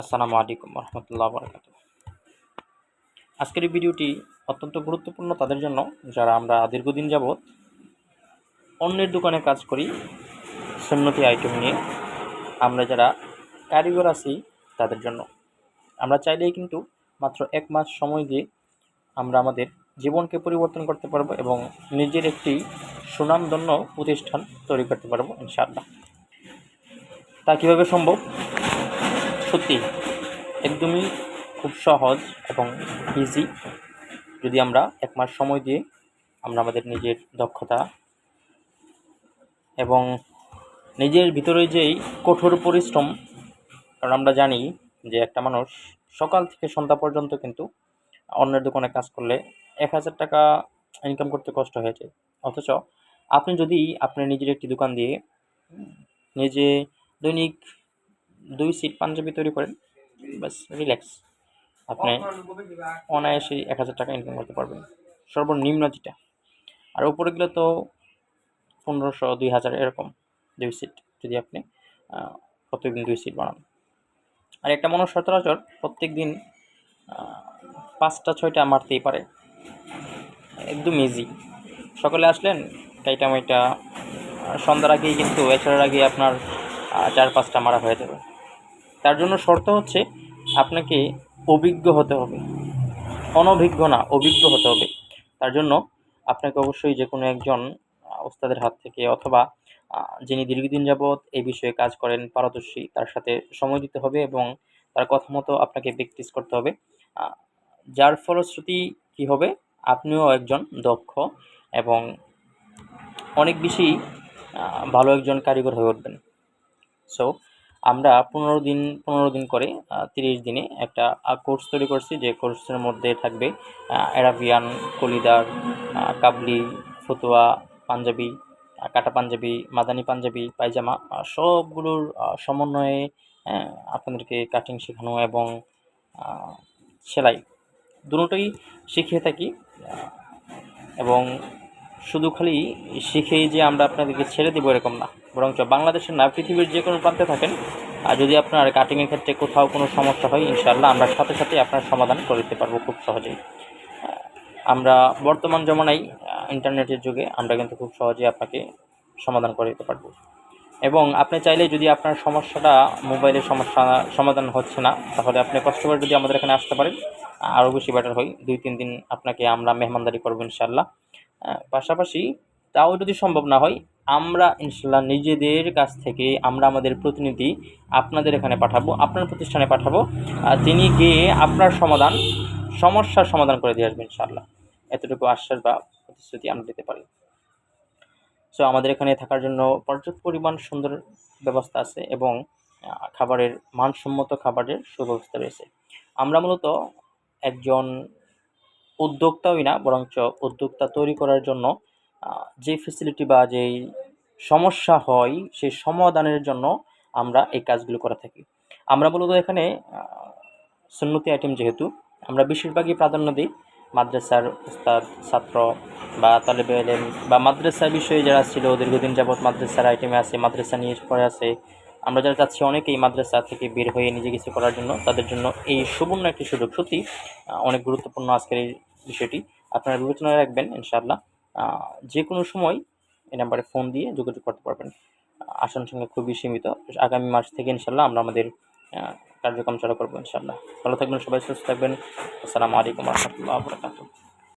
আসসালামু আলাইকুম রহমতুল্লাহ বরকাত আজকের এই ভিডিওটি অত্যন্ত গুরুত্বপূর্ণ তাদের জন্য, যারা আমরা দীর্ঘদিন যাবৎ অন্যের দোকানে কাজ করি, সুন্নতি আইটেম নিয়ে, আমরা যারা কারিগর আছি তাদের জন্য। আমরা চাইলেই কিন্তু মাত্র এক মাস সময় দিয়ে আমরা আমাদের জীবনকে পরিবর্তন করতে পারব এবং নিজের একটি সুনামধন্য প্রতিষ্ঠান তৈরি করতে পারব, ইনশাআল্লাহ। তা কীভাবে সম্ভব? সত্যি, একদমই খুব সহজ এবং ইজি যদি আমরা এক মাস সময় দিয়ে আমরা আমাদের নিজের দক্ষতা এবং নিজের ভিতরে যেই কঠোর পরিশ্রম, কারণ আমরা জানি যে একটা মানুষ সকাল থেকে সন্ধ্যা পর্যন্ত কিন্তু অন্যের দোকানে কাজ করলে এক হাজার টাকা ইনকাম করতে কষ্ট হয়ে যায়। অথচ আপনি যদি, আপনি নিজের একটি দোকান দিয়ে নিজে দৈনিক দুই সিট পাঞ্জাবি তৈরি করেন। বাস রিল্যাক্স আপনি অনায়াসে এক হাজার টাকা ইনকাম করতে পারবেন। সর্বনিম্ন যেটা। আর উপরে গেলে তো পনেরোশো, দুই হাজার এরকম দুই সিট যদি আপনি প্রত্যেকদিন দুই সিট বানান। আর একটা মানুষ সচরাচর প্রত্যেক দিন পাঁচটা, ছয়টা মারতেই পারে। একদম ইজি সকালে আসলেন কাইটা মাইটা সন্ধ্যার আগেই কিন্তু, এছাড়ার আগে আপনার চার, পাঁচটা মারা হয়ে যাবে। তার জন্য শর্ত হচ্ছে আপনাকে অভিজ্ঞ হতে হবে। অনভিজ্ঞ না, অভিজ্ঞ হতে হবে। তার জন্য আপনাকে অবশ্যই যে কোনো একজন ওস্তাদের হাত থেকে অথবা যিনি দীর্ঘদিন যাবৎ এই বিষয়ে কাজ করেন, পারদর্শী, তার সাথে সময় দিতে হবে এবং তার কথা মতো আপনাকে প্র্যাকটিস করতে হবে। যার ফলশ্রুতি কি হবে? আপনিও একজন দক্ষ এবং অনেক বেশি ভালো একজন কারিগর হয়ে উঠবেন। সো আমরা পনেরো দিন পনেরো দিন করে তিরিশ দিনে একটা কোর্স তৈরি করছি। যে কোর্সের মধ্যে থাকবে অ্যারাবিয়ান কলিদার কাবলি ফতুয়া পাঞ্জাবি কাটা পাঞ্জাবি মাদানি পাঞ্জাবি পায়জামা সবগুলোর সমন্বয়ে আহ, আপনাদেরকে কাটিং শেখানো এবং সেলাই। দুটোই শিখিয়ে থাকি এবং শুধু খালি শিখেই যে আমরা আপনাদেরকে ছেড়ে দেবো এরকম না। বরঞ্চ বাংলাদেশের না পৃথিবীর যে কোনো প্রান্তে থাকেন আর যদি আপনার কাটিংয়ের ক্ষেত্রে কোথাও কোনো সমস্যা হয় ইনশাআল্লাহ আমরা সাথে সাথে আপনার সমাধান করে দিতে পারব খুব সহজেই। আমরা বর্তমান জমানায় ইন্টারনেটের যুগে আমরা কিন্তু খুব সহজেই আপনাকে সমাধান করে দিতে পারব। এবং আপনি চাইলে যদি আপনার সমস্যাটা মোবাইলের সমস্যা সমাধান হচ্ছে না তাহলে আপনি কষ্ট করে যদি আমাদের এখানে আসতে পারেন আরও বেশি বেটার হয়। দুই তিন দিন আপনাকে আমরা মেহমানদারি করব ইনশাআল্লাহ। আহ, পাশাপাশি তাও যদি সম্ভব না হয়, আমরা ইনশাল্লাহ নিজেদের কাছ থেকে আমরা আমাদের প্রতিনিধি আপনাদের এখানে পাঠাবো, আপনার প্রতিষ্ঠানে পাঠাবো। তিনি গিয়ে আপনার সমাধান, সমস্যার সমাধান করে দিয়ে আসবেন ইনশাল্লাহ এতটুকু আশ্বাস বা প্রতিশ্রুতি আমরা দিতে পারি। সো আমাদের এখানে থাকার জন্য পর্যাপ্ত পরিমাণ সুন্দর ব্যবস্থা আছে এবং খাবারের মানসম্মত খাবারের সুব্যবস্থা রয়েছে। আমরা মূলত একজন উদ্যোক্তাই না, বরঞ্চ উদ্যোক্তা তৈরি করার জন্য যে ফেসিলিটি বা যেই সমস্যা হয় সেই সমাধানের জন্য আমরা এই কাজগুলো করে থাকি। আমরা মূলত এখানে সুন্নতি আইটেম যেহেতু, আমরা বেশিরভাগই প্রাধান্য দিই মাদ্রাসার উস্তাদ, ছাত্র বা তালেবে এলেম বা মাদ্রাসা বিষয়ে যারা ছিল, দীর্ঘদিন যাবৎ মাদ্রাসার আইটেমে আছে, মাদ্রাসা নিয়ে পড়ে আছে, আমরা যারা চাচ্ছি অনেকেই মাদ্রাসা থেকে বের হয়ে নিজে কিছু করার জন্য, তাদের জন্য এই সুবর্ণ একটি সুযোগ সত্যি অনেক গুরুত্বপূর্ণ আজকের এই বিষয়টি আপনারা বিবেচনায় রাখবেন, ইনশাআল্লাহ। যে কোনো সময় এই নাম্বারে ফোন দিয়ে যোগাযোগ করতে পারবেন। আসন সংখ্যা খুবই সীমিত। আগামী মাস থেকে ইনশাল্লাহ আমরা আমাদের কার্যক্রম চালু করব ইনশাল্লাহ ভালো থাকবেন সবাই, সুস্থ থাকবেন। আসসালামু আলাইকুম রহমতুল্লাহ